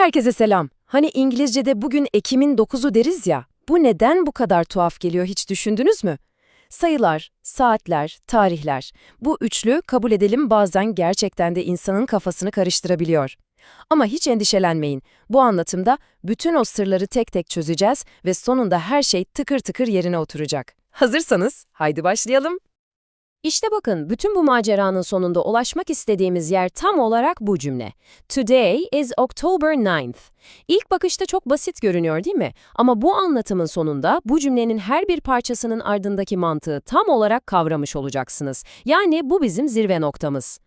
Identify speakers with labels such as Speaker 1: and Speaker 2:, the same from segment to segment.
Speaker 1: Herkese selam. Hani İngilizce'de bugün Ekim'in 9'u deriz ya, bu neden bu kadar tuhaf geliyor hiç düşündünüz mü? Sayılar, saatler, tarihler, bu üçlü kabul edelim bazen gerçekten de insanın kafasını karıştırabiliyor. Ama hiç endişelenmeyin, bu anlatımda bütün o sırları tek tek çözeceğiz ve sonunda her şey tıkır tıkır yerine oturacak. Hazırsanız, haydi başlayalım.
Speaker 2: İşte bakın, bütün bu maceranın sonunda ulaşmak istediğimiz yer tam olarak bu cümle. Today is October 9th. İlk bakışta çok basit görünüyor değil mi? Ama bu anlatımın sonunda bu cümlenin her bir parçasının ardındaki mantığı tam olarak kavramış olacaksınız. Yani bu bizim zirve noktamız.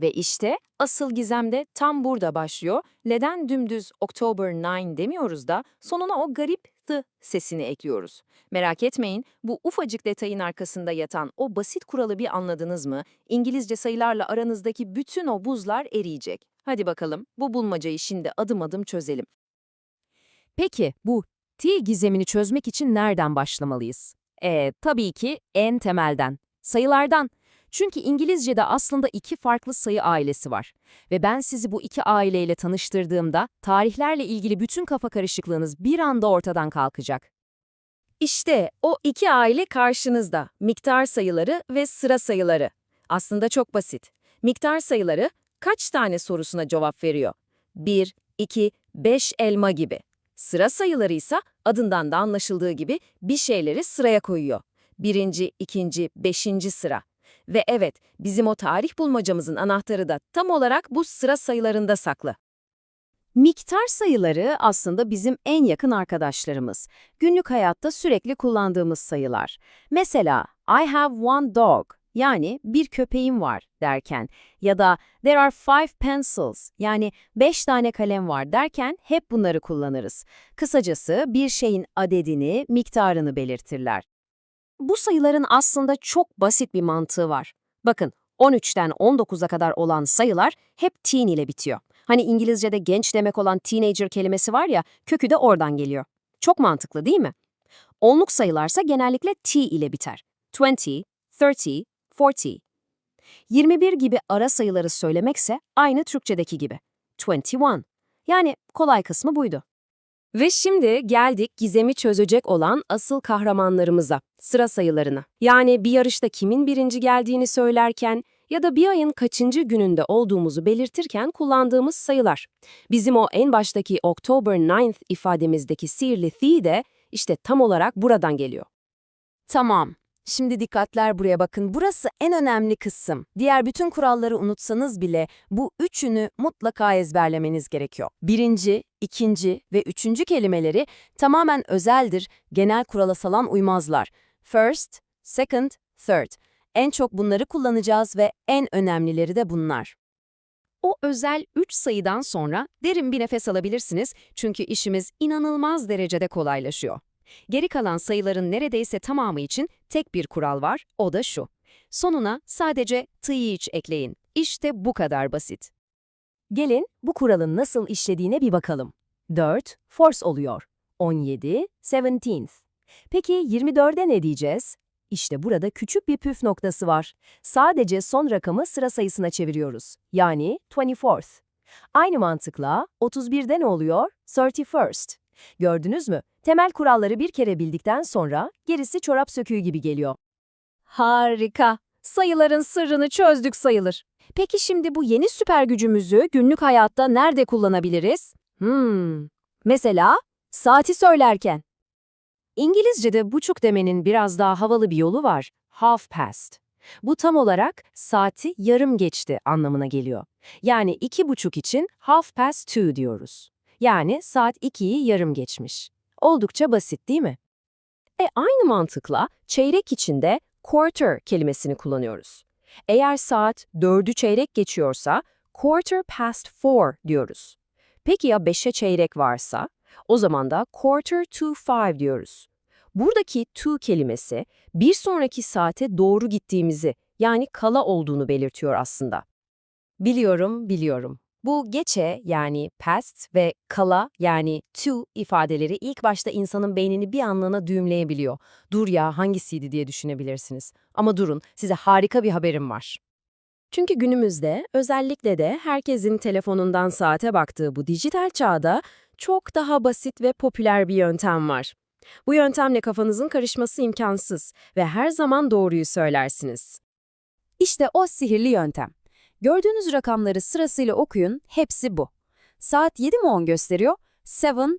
Speaker 2: Ve işte asıl gizem de tam burada başlıyor. Neden dümdüz October 9 demiyoruz da sonuna o garip the sesini ekliyoruz. Merak etmeyin, bu ufacık detayın arkasında yatan o basit kuralı bir anladınız mı? İngilizce sayılarla aranızdaki bütün o buzlar eriyecek. Hadi bakalım, bu bulmacayı şimdi adım adım çözelim. Peki, bu T gizemini çözmek için nereden başlamalıyız? E, tabii ki en temelden, sayılardan. Çünkü İngilizce'de aslında iki farklı sayı ailesi var. Ve ben sizi bu iki aileyle tanıştırdığımda tarihlerle ilgili bütün kafa karışıklığınız bir anda ortadan kalkacak. İşte o iki aile karşınızda. Miktar sayıları ve sıra sayıları. Aslında çok basit. Miktar sayıları kaç tane sorusuna cevap veriyor? 1, 2, 5 elma gibi. Sıra sayıları ise adından da anlaşıldığı gibi bir şeyleri sıraya koyuyor. Birinci, ikinci, beşinci sıra. Ve evet, bizim o tarih bulmacamızın anahtarı da tam olarak bu sıra sayılarında saklı. Miktar sayıları aslında bizim en yakın arkadaşlarımız. Günlük hayatta sürekli kullandığımız sayılar. Mesela, I have one dog, yani bir köpeğim var derken ya da there are five pencils, yani beş tane kalem var derken hep bunları kullanırız. Kısacası bir şeyin adedini, miktarını belirtirler. Bu sayıların aslında çok basit bir mantığı var. Bakın, 13'ten 19'a kadar olan sayılar hep teen ile bitiyor. Hani İngilizce'de genç demek olan teenager kelimesi var ya, kökü de oradan geliyor. Çok mantıklı değil mi? Onluk sayılarsa genellikle T ile biter. 20, 30, 40. 21 gibi ara sayıları söylemekse aynı Türkçedeki gibi. 21. Yani kolay kısmı buydu. Ve şimdi geldik gizemi çözecek olan asıl kahramanlarımıza, sıra sayılarına. Yani bir yarışta kimin birinci geldiğini söylerken ya da bir ayın kaçıncı gününde olduğumuzu belirtirken kullandığımız sayılar. Bizim o en baştaki October 9th ifademizdeki sihirli the de işte tam olarak buradan geliyor. Tamam. Şimdi dikkatler buraya bakın. Burası en önemli kısım. Diğer bütün kuralları unutsanız bile bu üçünü mutlaka ezberlemeniz gerekiyor. Birinci, ikinci ve üçüncü kelimeleri tamamen özeldir, genel kurala salan uymazlar. First, second, third. En çok bunları kullanacağız ve en önemlileri de bunlar. O özel 3 sayıdan sonra derin bir nefes alabilirsiniz çünkü işimiz inanılmaz derecede kolaylaşıyor. Geri kalan sayıların neredeyse tamamı için tek bir kural var, o da şu. Sonuna sadece th ekleyin. İşte bu kadar basit. Gelin bu kuralın nasıl işlediğine bir bakalım. 4, force oluyor. 17, seventeenth. Peki 24'e ne diyeceğiz? İşte burada küçük bir püf noktası var. Sadece son rakamı sıra sayısına çeviriyoruz. Yani 24th. Aynı mantıkla 31'de ne oluyor? 31st. Gördünüz mü? Temel kuralları bir kere bildikten sonra gerisi çorap söküğü gibi geliyor. Harika! Sayıların sırrını çözdük sayılır. Peki şimdi bu yeni süper gücümüzü günlük hayatta nerede kullanabiliriz? Hmm, mesela saati söylerken. İngilizce'de buçuk demenin biraz daha havalı bir yolu var. Half past. Bu tam olarak saati yarım geçti anlamına geliyor. Yani iki buçuk için half past two diyoruz. Yani saat 2'yi yarım geçmiş. Oldukça basit değil mi? E aynı mantıkla çeyrek içinde quarter kelimesini kullanıyoruz. Eğer saat 4'ü çeyrek geçiyorsa quarter past four diyoruz. Peki ya 5'e çeyrek varsa? O zaman da quarter to five diyoruz. Buradaki to kelimesi bir sonraki saate doğru gittiğimizi yani kala olduğunu belirtiyor aslında. Biliyorum, biliyorum. Bu geçe yani past ve kala yani to ifadeleri ilk başta insanın beynini bir anlığına düğümleyebiliyor. Dur ya hangisiydi diye düşünebilirsiniz. Ama durun size harika bir haberim var. Çünkü günümüzde özellikle de herkesin telefonundan saate baktığı bu dijital çağda çok daha basit ve popüler bir yöntem var. Bu yöntemle kafanızın karışması imkansız ve her zaman doğruyu söylersiniz.
Speaker 1: İşte o sihirli yöntem. Gördüğünüz rakamları sırasıyla okuyun, hepsi bu. Saat 7 mi 10 gösteriyor? 7, 10.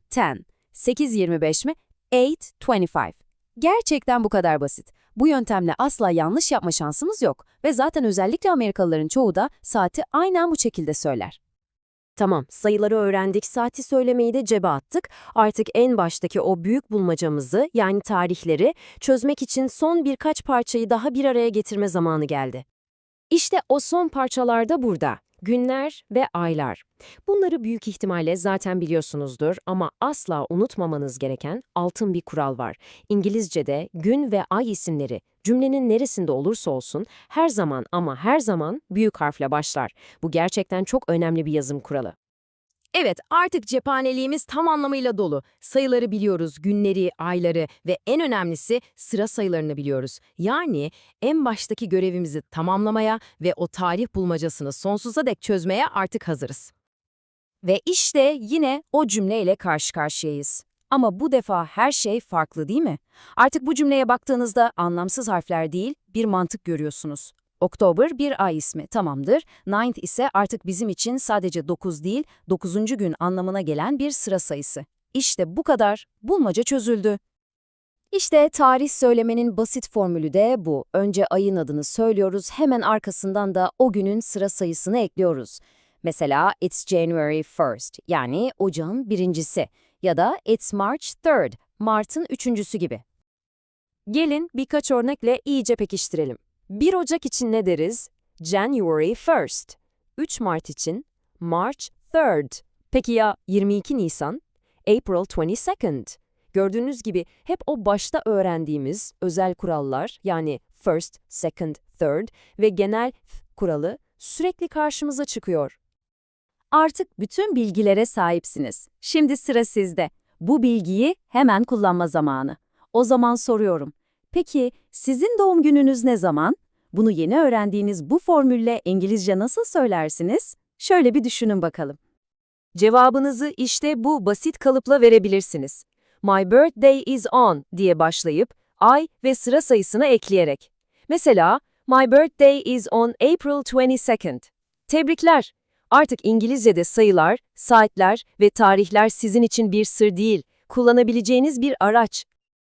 Speaker 1: 8.25 mi? 8.25. Gerçekten bu kadar basit. Bu yöntemle asla yanlış yapma şansımız yok ve zaten özellikle Amerikalıların çoğu da saati aynen bu şekilde söyler.
Speaker 2: Tamam, sayıları öğrendik, saati söylemeyi de cebe attık. Artık en baştaki o büyük bulmacamızı, yani tarihleri, çözmek için son birkaç parçayı daha bir araya getirme zamanı geldi. İşte o son parçalar da burada. Günler ve aylar. Bunları büyük ihtimalle zaten biliyorsunuzdur ama asla unutmamanız gereken altın bir kural var. İngilizce'de gün ve ay isimleri cümlenin neresinde olursa olsun her zaman ama her zaman büyük harfle başlar. Bu gerçekten çok önemli bir yazım kuralı. Evet, artık cephaneliğimiz tam anlamıyla dolu. Sayıları biliyoruz, günleri, ayları ve en önemlisi sıra sayılarını biliyoruz. Yani en baştaki görevimizi tamamlamaya ve o tarih bulmacasını sonsuza dek çözmeye artık hazırız.
Speaker 1: Ve işte yine o cümleyle karşı karşıyayız. Ama bu defa her şey farklı değil mi? Artık bu cümleye baktığınızda anlamsız harfler değil, bir mantık görüyorsunuz. Oktober bir ay ismi, tamamdır. Ninth ise artık bizim için sadece 9 değil, 9. gün anlamına gelen bir sıra sayısı. İşte bu kadar, bulmaca çözüldü. İşte tarih söylemenin basit formülü de bu. Önce ayın adını söylüyoruz, hemen arkasından da o günün sıra sayısını ekliyoruz. Mesela it's January 1st yani ocağın birincisi ya da it's March 3rd, Mart'ın üçüncüsü gibi.
Speaker 2: Gelin birkaç örnekle iyice pekiştirelim. 1 Ocak için ne deriz? January 1st. 3 Mart için March 3rd. Peki ya 22 Nisan? April 22nd. Gördüğünüz gibi hep o başta öğrendiğimiz özel kurallar yani first, second, third ve genel kuralı sürekli karşımıza çıkıyor.
Speaker 1: Artık bütün bilgilere sahipsiniz. Şimdi sıra sizde. Bu bilgiyi hemen kullanma zamanı. O zaman soruyorum. Peki sizin doğum gününüz ne zaman? Bunu yeni öğrendiğiniz bu formülle İngilizce nasıl söylersiniz? Şöyle bir düşünün bakalım.
Speaker 2: Cevabınızı işte bu basit kalıpla verebilirsiniz. My birthday is on diye başlayıp ay ve sıra sayısını ekleyerek. Mesela My birthday is on April 22nd. Tebrikler. Artık İngilizce'de sayılar, saatler ve tarihler sizin için bir sır değil, kullanabileceğiniz bir araç.